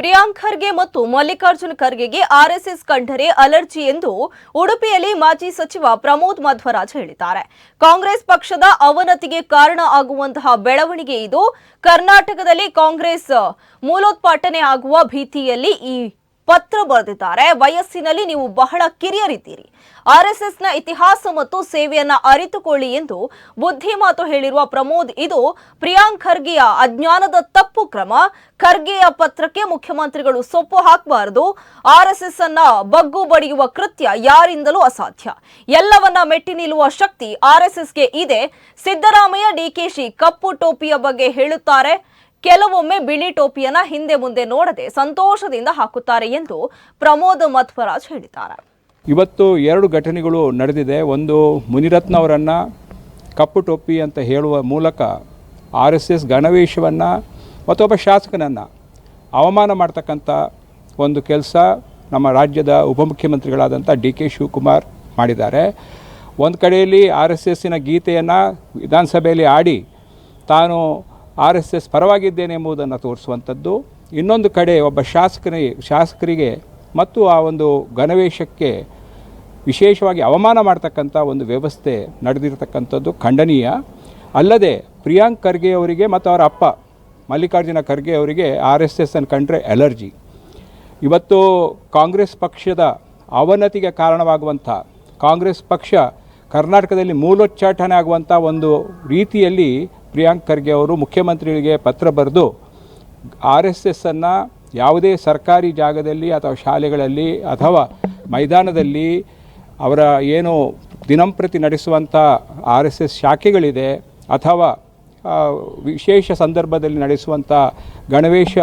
ಪ್ರಿಯಾಂಕ್ ಖರ್ಗೆ ಮತ್ತು ಮಲ್ಲಿಕಾರ್ಜುನ್ ಖರ್ಗೆಗೆ ಆರ್ಎಸ್ಎಸ್ ಕಂಡರೆ ಅಲರ್ಜಿ ಎಂದು ಉಡುಪಿಯಲ್ಲಿ ಮಾಜಿ ಸಚಿವ ಪ್ರಮೋದ್ ಮಧ್ವರಾಜ್ ಹೇಳಿದ್ದಾರೆ. ಕಾಂಗ್ರೆಸ್ ಪಕ್ಷದ ಅವನತಿಗೆ ಕಾರಣ ಆಗುವಂತಹ ಬೆಳವಣಿಗೆ ಇದು. ಕರ್ನಾಟಕದಲ್ಲಿ ಕಾಂಗ್ರೆಸ್ ಮೂಲೋತ್ಪಾಟನೆ ಆಗುವ ಭೀತಿಯಲ್ಲಿ ಈ ಪತ್ರ ಬರೆದಿದ್ದಾರೆ. ವಯಸ್ಸಿನಲ್ಲಿ ನೀವು ಬಹಳ ಕಿರಿಯರಿದ್ದೀರಿ. ನ ಇತಿಹಾಸ ಮತ್ತು ಸೇವೆಯನ್ನ ಅರಿತುಕೊಳ್ಳಿ ಎಂದು ಬುದ್ಧಿ ಮಾತು ಹೇಳಿರುವ ಪ್ರಮೋದ್, ಇದು ಪ್ರಿಯಾಂಕ್ ಖರ್ಗೆಯ ಅಜ್ಞಾನದ ತಪ್ಪು ಕ್ರಮ. ಖರ್ಗೆಯ ಪತ್ರಕ್ಕೆ ಮುಖ್ಯಮಂತ್ರಿಗಳು ಸೊಪ್ಪು ಹಾಕಬಾರದು. ಆರ್ಎಸ್ಎಸ್ ಅನ್ನ ಬಗ್ಗು ಬಡಿಯುವ ಕೃತ್ಯ ಯಾರಿಂದಲೂ ಅಸಾಧ್ಯ. ಎಲ್ಲವನ್ನ ಮೆಟ್ಟಿ ನಿಲ್ಲುವ ಶಕ್ತಿ ಆರ್ಎಸ್ಎಸ್ಗೆ ಇದೆ. ಸಿದ್ದರಾಮಯ್ಯ ಡಿಕೆಶಿ ಕಪ್ಪು ಟೋಪಿಯ ಬಗ್ಗೆ ಹೇಳುತ್ತಾರೆ. ಕೆಲವೊಮ್ಮೆ ಬಿಳಿ ಟೋಪಿಯನ್ನ ಹಿಂದೆ ಮುಂದೆ ನೋಡದೆ ಸಂತೋಷದಿಂದ ಹಾಕುತ್ತಾರೆ ಎಂದು ಪ್ರಮೋದ್ ಮಧ್ವರಾಜ್ ಹೇಳಿದ್ದಾರೆ. ಇವತ್ತು ಎರಡು ಘಟನೆಗಳು ನಡೆದಿದೆ. ಒಂದು, ಮುನಿರತ್ನ ಅವರನ್ನು ಕಪ್ಪು ಟೋಪಿ ಅಂತ ಹೇಳುವ ಮೂಲಕ ಆರ್ ಎಸ್ ಎಸ್ ಗಣವೇಶವನ್ನು ಮತ್ತೊಬ್ಬ ಶಾಸಕನನ್ನು ಅವಮಾನ ಮಾಡ್ತಕ್ಕಂಥ ಒಂದು ಕೆಲಸ ನಮ್ಮ ರಾಜ್ಯದ ಉಪಮುಖ್ಯಮಂತ್ರಿಗಳಾದಂಥ ಡಿ ಕೆ ಶಿವಕುಮಾರ್ ಮಾಡಿದ್ದಾರೆ. ಒಂದು ಕಡೆಯಲ್ಲಿ ಆರ್ ಎಸ್ ಎಸ್ಸಿನ ಗೀತೆಯನ್ನು ವಿಧಾನಸಭೆಯಲ್ಲಿ ಆಡಿ ತಾನು ಆರ್ ಎಸ್ ಎಸ್ ಪರವಾಗಿದ್ದೇನೆ ಎಂಬುದನ್ನು ತೋರಿಸುವಂಥದ್ದು. ಇನ್ನೊಂದು ಕಡೆ ಒಬ್ಬ ಶಾಸಕನಿಗೆ ಶಾಸಕರಿಗೆ ಮತ್ತು ಆ ಒಂದು ಗಣವೇಶಕ್ಕೆ ವಿಶೇಷವಾಗಿ ಅವಮಾನ ಮಾಡ್ತಕ್ಕಂಥ ಒಂದು ವ್ಯವಸ್ಥೆ ನಡೆದಿರತಕ್ಕಂಥದ್ದು ಖಂಡನೀಯ. ಅಲ್ಲದೆ ಪ್ರಿಯಾಂಕ್ ಖರ್ಗೆ ಅವರಿಗೆ ಮತ್ತು ಅವರ ಅಪ್ಪ ಮಲ್ಲಿಕಾರ್ಜುನ ಖರ್ಗೆ ಅವರಿಗೆ ಆರ್ ಎಸ್ ಎಸ್ ಅನ್ನು ಕಂಡ್ರೆ ಅಲರ್ಜಿ. ಇವತ್ತು ಕಾಂಗ್ರೆಸ್ ಪಕ್ಷದ ಅವನತಿಗೆ ಕಾರಣವಾಗುವಂಥ, ಕಾಂಗ್ರೆಸ್ ಪಕ್ಷ ಕರ್ನಾಟಕದಲ್ಲಿ ಮೂಲೋಚ್ಚಾಟನೆ ಆಗುವಂಥ ಒಂದು ರೀತಿಯಲ್ಲಿ ಪ್ರಿಯಾಂಕ್ ಖರ್ಗೆ ಅವರು ಮುಖ್ಯಮಂತ್ರಿಗಳಿಗೆ ಪತ್ರ ಬರೆದು ಆರ್ ಎಸ್ ಎಸ್ಸನ್ನು ಯಾವುದೇ ಸರ್ಕಾರಿ ಜಾಗದಲ್ಲಿ ಅಥವಾ ಶಾಲೆಗಳಲ್ಲಿ ಅಥವಾ ಮೈದಾನದಲ್ಲಿ ಅವರ ಏನು ದಿನಂಪ್ರತಿ ನಡೆಸುವಂಥ ಆರ್ ಎಸ್ ಎಸ್ ಶಾಖೆಗಳಿದೆ ಅಥವಾ ವಿಶೇಷ ಸಂದರ್ಭದಲ್ಲಿ ನಡೆಸುವಂಥ ಗಣವೇಶ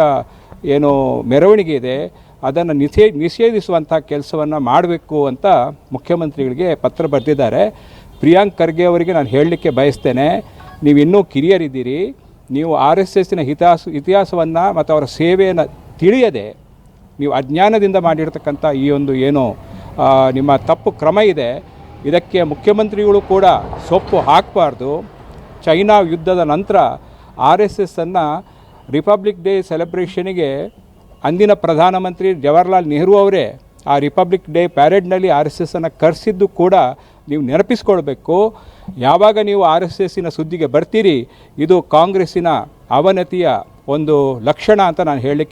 ಏನು ಮೆರವಣಿಗೆ ಇದೆ, ಅದನ್ನು ನಿಷೇ ನಿಷೇಧಿಸುವಂಥ ಕೆಲಸವನ್ನು ಮಾಡಬೇಕು ಅಂತ ಮುಖ್ಯಮಂತ್ರಿಗಳಿಗೆ ಪತ್ರ ಬರೆದಿದ್ದಾರೆ. ಪ್ರಿಯಾಂಕ್ ಖರ್ಗೆ ಅವರಿಗೆ ನಾನು ಹೇಳಲಿಕ್ಕೆ ಬಯಸ್ತೇನೆ. ನೀವು ಇನ್ನೂ ಕಿರಿಯರಿದ್ದೀರಿ. ನೀವು ಆರ್ ಎಸ್ ಎಸ್ಸಿನ ಇತಿಹಾಸ ಇತಿಹಾಸವನ್ನು ಮತ್ತು ಅವರ ಸೇವೆಯನ್ನು ತಿಳಿಯದೆ ನೀವು ಅಜ್ಞಾನದಿಂದ ಮಾಡಿರ್ತಕ್ಕಂಥ ಈ ಒಂದು ಏನು ನಿಮ್ಮ ತಪ್ಪು ಕ್ರಮ ಇದೆ. ಇದಕ್ಕೆ ಮುಖ್ಯಮಂತ್ರಿಗಳು ಕೂಡ ಸೊಪ್ಪು ಹಾಕಬಾರ್ದು. ಚೈನಾ ಯುದ್ಧದ ನಂತರ ಆರ್ ಎಸ್ ಎಸ್ಸನ್ನು ರಿಪಬ್ಲಿಕ್ ಡೇ ಸೆಲೆಬ್ರೇಷನಿಗೆ ಅಂದಿನ ಪ್ರಧಾನಮಂತ್ರಿ ಜವಾಹರ್ಲಾಲ್ ನೆಹರು ಅವರೇ ಆ ರಿಪಬ್ಲಿಕ್ ಡೇ ಪ್ಯಾರೇಡ್ನಲ್ಲಿ ಆರ್ ಎಸ್ ಎಸ್ಸನ್ನು ಕರೆಸಿದ್ದು ಕೂಡ ನೀವು ನೆನಪಿಸ್ಕೊಳ್ಬೇಕು. ಯಾವಾಗ ನೀವು ಆರ್ ಎಸ್ ಎಸ್ಸಿನ ಸುದ್ದಿಗೆ ಬರ್ತೀರಿ, ಇದು ಕಾಂಗ್ರೆಸ್ಸಿನ ಅವನತಿಯ ಒಂದು ಲಕ್ಷಣ ಅಂತ ನಾನು ಹೇಳಲಿಕ್ಕೆ